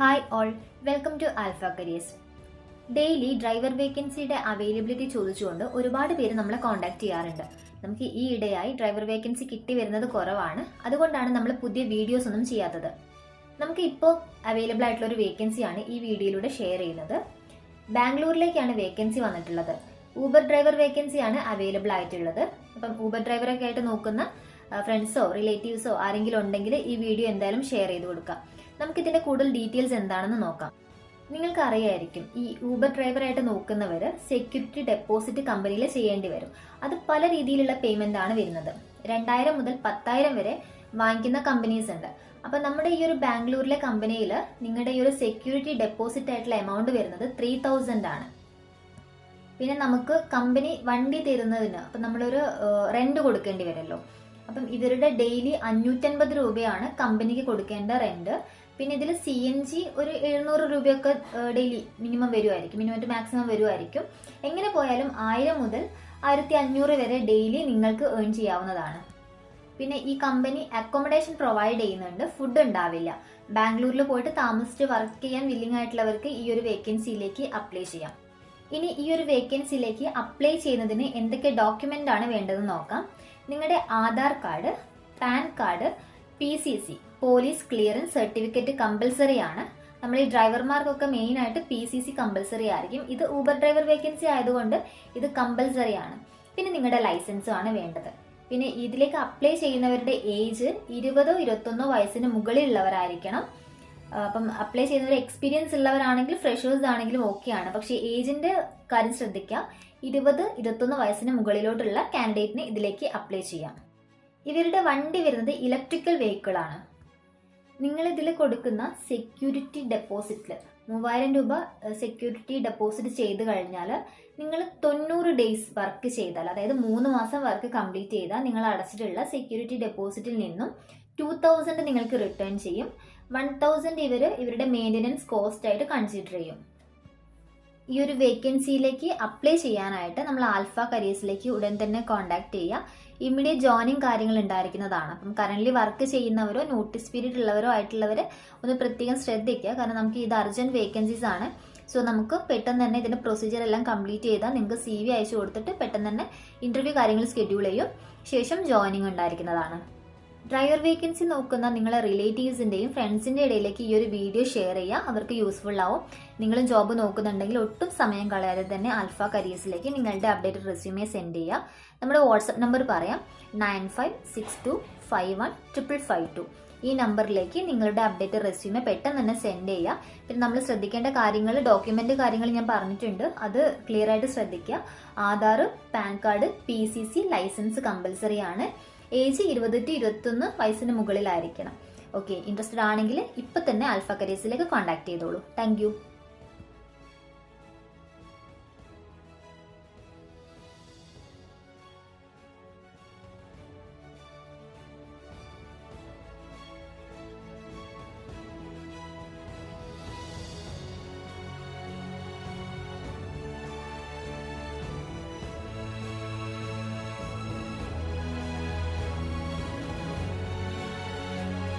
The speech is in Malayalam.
Hi all welcome to Alpha Careers daily driver വേക്കൻസിയുടെ availability ചോദിച്ചുകൊണ്ട് ഒരുപാട് പേര് നമ്മളെ കോൺടാക്ട് ചെയ്യാറുണ്ട്. നമുക്ക് ഈ ഇടയായി ഡ്രൈവർ വേക്കൻസി കിട്ടി വരുന്നത് കുറവാണ്. അതുകൊണ്ടാണ് നമ്മൾ പുതിയ വീഡിയോസ് ഒന്നും ചെയ്യാത്തത്. നമുക്ക് ഇപ്പോൾ അവൈലബിൾ ആയിട്ടുള്ള ഒരു വേക്കൻസിയാണ് ഈ വീഡിയോയിലൂടെ ഷെയർ ചെയ്യുന്നത്. ബാംഗ്ലൂരിലേക്കാണ് വേക്കൻസി വന്നിട്ടുള്ളത്. ഊബർ ഡ്രൈവർ വേക്കൻസിയാണ് അവൈലബിൾ ആയിട്ടുള്ളത്. അപ്പം ഊബർ ഡ്രൈവറൊക്കെ ആയിട്ട് നോക്കുന്ന ഫ്രണ്ട്സോ റിലേറ്റീവ്സോ ആരെങ്കിലും ഉണ്ടെങ്കിൽ ഈ വീഡിയോ എന്തായാലും ഷെയർ ചെയ്ത് കൊടുക്കാം. നമുക്ക് ഇതിന്റെ കൂടുതൽ ഡീറ്റെയിൽസ് എന്താണെന്ന് നോക്കാം. നിങ്ങൾക്ക് അറിയായിരിക്കും ഈ ഊബർ ഡ്രൈവറായിട്ട് നോക്കുന്നവർ സെക്യൂരിറ്റി ഡെപ്പോസിറ്റ് കമ്പനിയിൽ ചെയ്യേണ്ടി വരും. അത് പല രീതിയിലുള്ള പേയ്മെന്റ് ആണ് വരുന്നത്. രണ്ടായിരം മുതൽ പത്തായിരം വരെ വാങ്ങിക്കുന്ന കമ്പനീസ് ഉണ്ട്. അപ്പൊ നമ്മുടെ ഈ ഒരു ബാംഗ്ലൂരിലെ കമ്പനിയിൽ നിങ്ങളുടെ ഈ ഒരു സെക്യൂരിറ്റി ഡെപ്പോസിറ്റ് ആയിട്ടുള്ള എമൗണ്ട് വരുന്നത് ത്രീ തൗസൻഡ് ആണ്. പിന്നെ നമുക്ക് കമ്പനി വണ്ടി തരുന്നതിന് അപ്പം നമ്മളൊരു റെന്റ് കൊടുക്കേണ്ടി വരുമല്ലോ. അപ്പം ഇവരുടെ ഡെയിലി അഞ്ഞൂറ്റൻപത് രൂപയാണ് കമ്പനിക്ക് കൊടുക്കേണ്ട റെന്റ് പിന്നെ ഇതിൽ സി എൻ ജി ഒരു എഴുന്നൂറ് രൂപയൊക്കെ ഡെയിലി മിനിമം വരുമായിരിക്കും മിനിമം ടു മാക്സിമം വരുമായിരിക്കും എങ്ങനെ പോയാലും ആയിരം മുതൽ ആയിരത്തി അഞ്ഞൂറ് വരെ ഡെയിലി നിങ്ങൾക്ക് ഏൺ ചെയ്യാവുന്നതാണ്. പിന്നെ ഈ കമ്പനി അക്കോമഡേഷൻ പ്രൊവൈഡ് ചെയ്യുന്നുണ്ട്. ഫുഡ് ഉണ്ടാവില്ല. ബാംഗ്ലൂരിൽ പോയിട്ട് താമസിച്ച് വർക്ക് ചെയ്യാൻ വില്ലിംഗ് ആയിട്ടുള്ളവർക്ക് ഈ ഒരു വേക്കൻസിയിലേക്ക് അപ്ലൈ ചെയ്യാം. ഇനി ഈ ഒരു വേക്കൻസിയിലേക്ക് അപ്ലൈ ചെയ്യുന്നതിന് എന്തൊക്കെ ഡോക്യുമെന്റ് ആണ് വേണ്ടതെന്ന് നോക്കാം. നിങ്ങളുടെ Aadhaar card PAN card P C C police clearance certificate compulsory ആണ് നമ്മൾ ഈ ഡ്രൈവർമാർക്കൊക്കെ മെയിൻ ആയിട്ട് പി സി സി കമ്പൽസറി ആയിരിക്കും. ഇത് ഊബർ ഡ്രൈവർ വേക്കൻസി ആയതുകൊണ്ട് ഇത് കമ്പൽസറി ആണ്. പിന്നെ നിങ്ങളുടെ ലൈസൻസും ആണ് വേണ്ടത്. പിന്നെ ഇതിലേക്ക് അപ്ലൈ ചെയ്യുന്നവരുടെ ഏജ് ഇരുപതോ ഇരുപത്തൊന്നോ വയസ്സിന് മുകളിലുള്ളവരായിരിക്കണം. അപ്പം അപ്ലൈ ചെയ്യുന്നവർ എക്സ്പീരിയൻസ് ഉള്ളവരാണെങ്കിൽ ഫ്രഷേഴ്സ് ആണെങ്കിലും ഓക്കെയാണ് പക്ഷേ ഏജിന്റെ കാര്യം ശ്രദ്ധിക്കുക ഇരുപത് ഇരുപത്തൊന്ന് വയസ്സിന് മുകളിലോട്ടുള്ള കാൻഡിഡേറ്റിന് ഇതിലേക്ക് അപ്ലൈ ചെയ്യാം. ഇവരുടെ വണ്ടി വരുന്നത് ഇലക്ട്രിക്കൽ വെഹിക്കിൾ നിങ്ങൾ ഇതിൽ കൊടുക്കുന്ന സെക്യൂരിറ്റി ഡെപ്പോസിറ്റിൽ മൂവായിരം രൂപ സെക്യൂരിറ്റി ഡെപ്പോസിറ്റ് ചെയ്ത് കഴിഞ്ഞാൽ നിങ്ങൾ തൊണ്ണൂറ് ഡേയ്സ് വർക്ക് ചെയ്താൽ അതായത് മൂന്ന് മാസം വർക്ക് കംപ്ലീറ്റ് ചെയ്താൽ നിങ്ങൾ അടച്ചിട്ടുള്ള സെക്യൂരിറ്റി ഡെപ്പോസിറ്റിൽ നിന്നും ടു തൗസൻഡ് നിങ്ങൾക്ക് റിട്ടേൺ ചെയ്യും. വൺ തൗസൻഡ് ഇവർ ഇവരുടെ മെയിന്റനൻസ് കോസ്റ്റ് ആയിട്ട് കൺസിഡർ ചെയ്യും. ഈ ഒരു വേക്കൻസിയിലേക്ക് അപ്ലൈ ചെയ്യാനായിട്ട് നമ്മൾ ആൽഫ കരിയേഴ്സിലേക്ക് ഉടൻ തന്നെ കോൺടാക്ട് ചെയ്യുക. ഇമ്മീഡിയറ്റ് ജോയിനിങ് കാര്യങ്ങൾ ഉണ്ടായിരിക്കുന്നതാണ് അപ്പം കറന്റ് വർക്ക് ചെയ്യുന്നവരോ നോട്ടീസ് പീരീഡ് ഉള്ളവരോ ആയിട്ടുള്ളവർ ഒന്ന് പ്രത്യേകം ശ്രദ്ധിക്കുക. കാരണം നമുക്ക് ഇത് അർജന്റ് വേക്കൻസീസ് ആണ്. സോ നമുക്ക് പെട്ടെന്ന് തന്നെ ഇതിന്റെ പ്രൊസീജിയർ എല്ലാം കംപ്ലീറ്റ് ചെയ്താൽ നിങ്ങൾക്ക് സി വി അയച്ചു കൊടുത്തിട്ട് പെട്ടെന്ന് തന്നെ ഇന്റർവ്യൂ കാര്യങ്ങൾ ഷെഡ്യൂൾ ചെയ്യും. ശേഷം ജോയിനിങ് ഉണ്ടായിരിക്കുന്നതാണ്. ഡ്രൈവർ വേക്കൻസി നോക്കുന്ന നിങ്ങളെ റിലേറ്റീവ്സിന്റെയും ഫ്രണ്ട്സിന്റെ ഇടയിലേക്ക് ഈ ഒരു വീഡിയോ ഷെയർ ചെയ്യുക. അവർക്ക് യൂസ്ഫുൾ ആവും. നിങ്ങളും ജോബ് നോക്കുന്നുണ്ടെങ്കിൽ ഒട്ടും സമയം കളയാതെ തന്നെ ആൽഫ കരിയേഴ്സിലേക്ക് നിങ്ങളുടെ അപ്ഡേറ്റഡ് റെസ്യൂമേ സെൻഡ് ചെയ്യുക. നമ്മുടെ വാട്സപ്പ് നമ്പർ പറയാം. Nine five six two five one triple five two ഈ നമ്പറിലേക്ക് നിങ്ങളുടെ അപ്ഡേറ്റഡ് റെസ്യൂമെ പെട്ടെന്ന് തന്നെ സെൻഡ് ചെയ്യുക. പിന്നെ നമ്മൾ ശ്രദ്ധിക്കേണ്ട കാര്യങ്ങൾ ഡോക്യുമെന്റ് കാര്യങ്ങൾ ഞാൻ പറഞ്ഞിട്ടുണ്ട്. അത് ക്ലിയർ ആയിട്ട് ശ്രദ്ധിക്കുക. Aadhaar PAN card P C C licence compulsory ആണ്. ഏജ് ഇരുപത് ടു ഇരുപത്തൊന്ന് വയസ്സിന് മുകളിലായിരിക്കണം. ഓക്കെ ഇൻട്രസ്റ്റഡ് ആണെങ്കിൽ ഇപ്പൊ തന്നെ ആൽഫ കരീസിലേക്ക് കോൺടാക്ട് ചെയ്തോളൂ. താങ്ക്